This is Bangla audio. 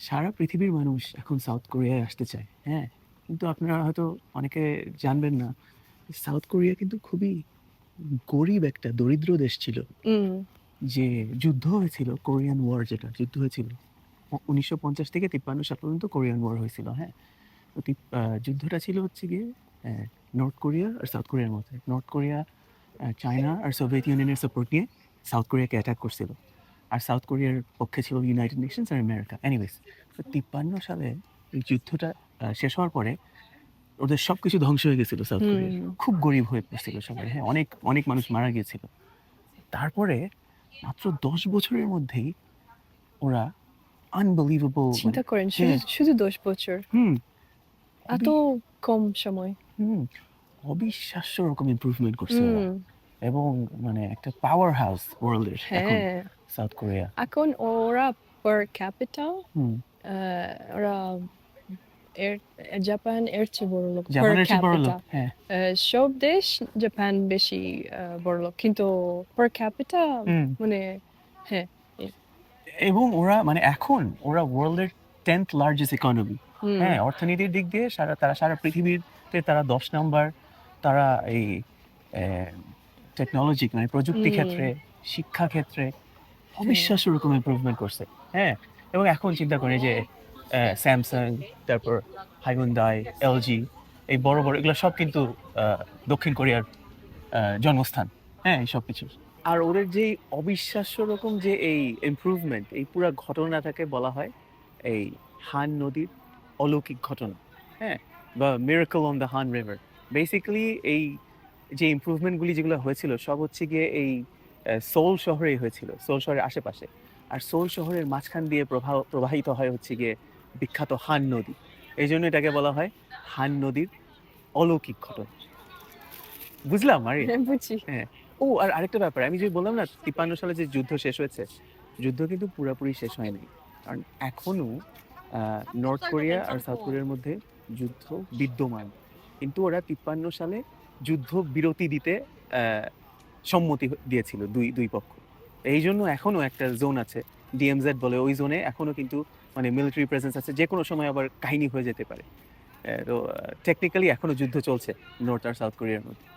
সারা পৃথিবীর মানুষ এখন সাউথ কোরিয়ায় আসতে চায় হ্যাঁ? কিন্তু আপনারা হয়তো অনেকে জানবেন না সাউথ কোরিয়া কিন্তু খুবই গরিব একটা দরিদ্র দেশ ছিল। যে যুদ্ধ হয়েছিল কোরিয়ান ওয়ার যেটা যুদ্ধ হয়েছিল। উনিশশো পঞ্চাশ থেকে তিপ্পান্ন সাল পর্যন্ত কোরিয়ান ওয়ার হয়েছিল হ্যাঁ? তো যুদ্ধটা ছিল হচ্ছে গিয়ে নর্থ কোরিয়া আর সাউথ কোরিয়ার মধ্যে। নর্থ কোরিয়া চায়না আর সোভিয়েত ইউনিয়নের সাপোর্ট নিয়ে সাউথ কোরিয়াকে অ্যাটাক করছিল। আর সাউথ কোরিয়ার পক্ষে ছিল ইউনাইটেড নেশনস আর আমেরিকা এনিওয়েজ তো তিপ্পান্ন সালে এই যুদ্ধটা শেষ হওয়ার পরে ওদের সব কিছু ধ্বংস হয়ে গেছিল সাউথ কোরিয়া খুব গরিব হয়ে পড়ছিল সবাই হ্যাঁ অনেক অনেক মানুষ মারা গিয়েছিল। তারপরে মাত্র দশ বছরের মধ্যেই ওরা আনবিলিভেবল চিন্তা করেন শুধু হ্যাঁ। শুধু দশ বছর? হুম। এত কম সময়। হুম। অবিশ্বাস্য রকম ইমপ্রুভমেন্ট করছে এবং মানে একটা পাওয়ার হাউস ওয়ার্ল্ডের এখন সাউথ কোরিয়া এখন ওরা পার ক্যাপিটাল ওরা জাপান এর চেয়ে বড় লোক per জাপানের চেয়ে বড় লোক হ্যাঁ। সব দেশ জাপান বেশি বড় লোক কিন্তু পার ক্যাপিটা মানে হ্যাঁ এবং ওরা মানে এখন ওরা ওয়ার্ল্ডের টেন্থ লার্জেস্ট ইকোনমি হ্যাঁ অর্থনীতির দিক দিয়ে সারা তারা সারা পৃথিবীতে তারা দশ নম্বর তারা এই টেকনোলজি মানে প্রযুক্তি ক্ষেত্রে শিক্ষা ক্ষেত্রে অবিশ্বাস্য রকম ইমপ্রুভমেন্ট করছে হ্যাঁ? এবং এখন চিন্তা করে যে স্যামসাং তারপর হাইগুন্দাই এলজি এই বড় বড় এগুলো সব কিন্তু দক্ষিণ কোরিয়ার জন্মস্থান হ্যাঁ এই সব কিছু আর ওদের যে অবিশ্বাস্য রকম যে এই ইমপ্রুভমেন্ট এই পুরো ঘটনাটাকে বলা হয় এই হান নদীর অলৌকিক ঘটনা হ্যাঁ? বা miracle on the Han river basically এই যে ইমপ্রুভমেন্টগুলি যেগুলো হয়েছিল সব হচ্ছে গিয়ে এই সোল শহরেই হয়েছিল সোল শহরের আশেপাশে। আর সোল শহরের মাঝখান দিয়ে প্রবাহ প্রবাহিত হয় হচ্ছে গিয়ে বিখ্যাত হান নদী। এই জন্য এটাকে বলা হয় হান নদীর অলৌকিক ঘটনা। বুঝলাম আরে? হ্যাঁ, ও আর আরেকটা ব্যাপার আমি যে বললাম না তিপ্পান্ন সালে যে যুদ্ধ শেষ হয়েছে যুদ্ধ কিন্তু পুরোপুরি শেষ হয়নি। কারণ এখনও নর্থ কোরিয়া আর সাউথ কোরিয়ার মধ্যে যুদ্ধ বিদ্যমান। কিন্তু ওরা তিপ্পান্ন সালে যুদ্ধ বিরতি দিতে সম্মতি দিয়েছিল দুই দুই পক্ষ। এই জন্য এখনও একটা জোন আছে, ডিএমজেড বলে ওই জোনে এখনও কিন্তু মানে মিলিটারি প্রেজেন্স আছে যে কোনো সময় আবার কাহিনী হয়ে যেতে পারে। তো টেকনিক্যালি এখনও যুদ্ধ চলছে নর্থ আর সাউথ কোরিয়ার মধ্যে।